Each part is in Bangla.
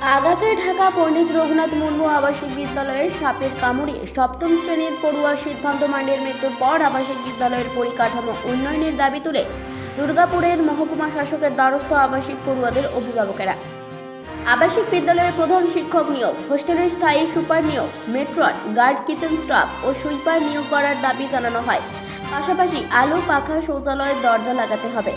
আগাছায় ঢাকা, পণ্ডিত রঘুনাথ মুর্মু আবাসিক বিদ্যালয়ে সাপের কামড়ে সপ্তম শ্রেণির পড়ুয়া সিদ্ধান্ত মান্ডের মৃত্যুর পর আবাসিক বিদ্যালয়ের পরিকাঠামো উন্নয়নের দাবি তুলে দুর্গাপুরের মহকুমা শাসকের দ্বারস্থ আবাসিক পড়ুয়াদের অভিভাবকেরা। আবাসিক বিদ্যালয়ের প্রধান শিক্ষক নিয়োগ, হোস্টেলের স্থায়ী সুপার নিয়োগ মেট্রন গার্ড কিচেন স্টাফ ও সুইপার নিয়োগ করার দাবি জানানো হয়। পাশাপাশি আলো, পাখা, শৌচালয়ের দরজা লাগাতে হবে।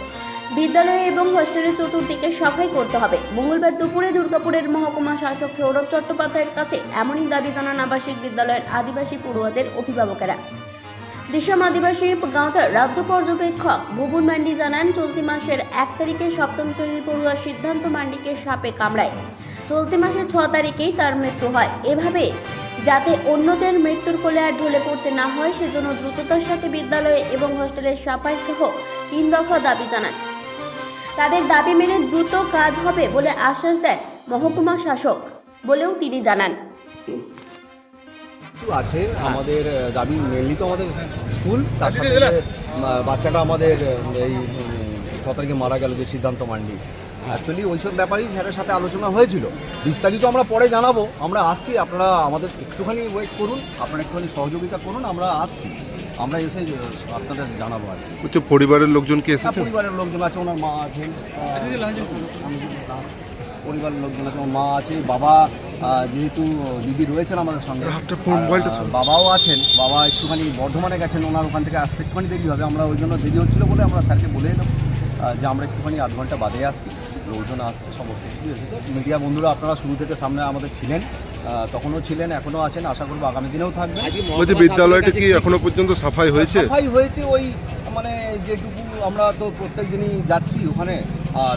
বিদ্যালয়ে এবং হোস্টেলের চতুর্দিকে সাফাই করতে হবে। মঙ্গলবার দুপুরে দুর্গাপুরের মহকুমা শাসক সৌরভ চট্টোপাধ্যায়ের কাছে এমনই দাবি জানান আবাসিক বিদ্যালয়ের আদিবাসী পড়ুয়াদের অভিভাবকেরা। দিশাম আদিবাসী গাঁওতার রাজ্য পর্যবেক্ষক ভুবন মান্ডি জানান, চলতি মাসের এক তারিখে সপ্তম শ্রেণির পড়ুয়া সিদ্ধান্ত মান্ডিকে সাপে কামড়ায়। চলতি মাসের ছ তারিখেই তার মৃত্যু হয়। এভাবে যাতে অন্যদের মৃত্যুর কোলে আর ঢলে পড়তে না হয়, সেজন্য দ্রুততার সাথে বিদ্যালয়ে এবং হোস্টেলের সাফাই সহ তিন দফা দাবি জানান। তাদের দাবি মেনে দ্রুত কাজ হবে বলে আশ্বাস দেন মহকুমা শাসক বলেও তিনি জানান। আছে আমাদের দাবি মেনলি তো আমাদের স্কুল তার সাথে বাচ্চাটা আমাদের এই ছ তারিখে মারা গেল যে সিদ্ধান্ত মান্ডি অ্যাকচুয়ালি ওইসব ব্যাপারেই স্যারের সাথে আলোচনা হয়েছিল। বিস্তারিত আমরা পরে জানাব। আমরা আসছি আপনারা আমাদের একটুখানি ওয়েট করুন আপনারা একটুখানি সহযোগিতা করুন আমরা আসছি। আমরা এসে আপনাদের জানাব আর কি। হচ্ছে পরিবারের লোকজন কি হ্যাঁ, এসেছে? পরিবারের লোকজন আছে ওনার মা আছেন পরিবারের লোকজন আছে মা আছে বাবা যেহেতু দিদি রয়েছেন আমাদের সঙ্গে। বাবাও আছেন বাবা একটুখানি বর্ধমানে গেছেন ওনার ওখান থেকে আসতে একটুখানি দেরি হবে আমরা ওই জন্য দেরি হচ্ছিল বলে আমরা স্যারকে বলে এলাম যে আমরা একটুখানি আধ ঘণ্টা বাদে আসছি। লোকজন আসছে সমস্ত কিছু এসেছে। মিডিয়া বন্ধুরা আপনারা শুরু থেকে সামনে আমাদের ছিলেন তখনও ছিলেন এখনও আছেন আশা করব আগামী দিনেও থাকবেন। বলছি বিদ্যালয়টা কি এখনও পর্যন্ত সাফাই হয়েছে? সাফাই হয়েছে ওই মানে যেটুকু আমরা তো প্রত্যেক দিনই যাচ্ছি ওখানে।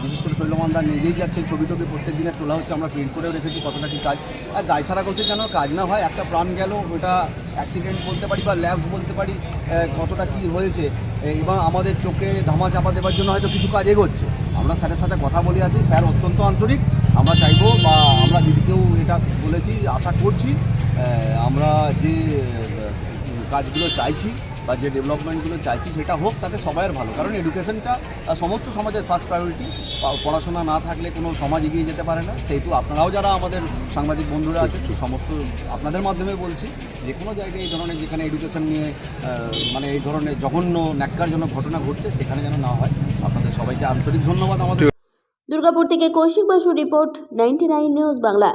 বিশেষ করে শৈলমানদার নিজেই যাচ্ছে, ছবি টবি প্রত্যেক দিনে তোলা হচ্ছে, আমরা প্রিন্ট করেও রেখেছি কতটা কি কাজ। আর দায় সারা করছে যেন কাজ না হয়, একটা প্রাণ গেল, ওটা অ্যাক্সিডেন্ট বলতে পারি বা ল্যাব বলতে পারি কতটা কি হয়েছে। এবং আমাদের চোখে ধামা চাপা দেওয়ার জন্য হয়তো কিছু কাজ এগোচ্ছে। আমরা স্যারের সাথে কথা বলে আছি, স্যার অত্যন্ত আন্তরিক। আমরা চাইব বা আমরা দিদিকেও এটা বলেছি, আশা করছি আমরা যে কাজগুলো চাইছি বা যে ডেভেলপমেন্টগুলো চাইছি সেটা হোক তাতে সবাইয়ের ভালো। কারণ এডুকেশনটা সমস্ত সমাজের ফার্স্ট প্রায়োরিটি পড়াশোনা না থাকলে কোনো সমাজ এগিয়ে যেতে পারে না। সেহেতু আপনারাও যারা আমাদের সাংবাদিক বন্ধুরা আছেন সমস্ত আপনাদের মাধ্যমে বলছি যে কোনো জায়গায় এই ধরনের যেখানে এডুকেশন নিয়ে মানে এই ধরনের জঘন্য ন্যাক্কারজনক ঘটনা ঘটছে সেখানে যেন না হয় আপনাদের সবাইকে আন্তরিক ধন্যবাদ আমাদের। দুর্গাপুর থেকে Kaushik Basu report ninety news Bangla.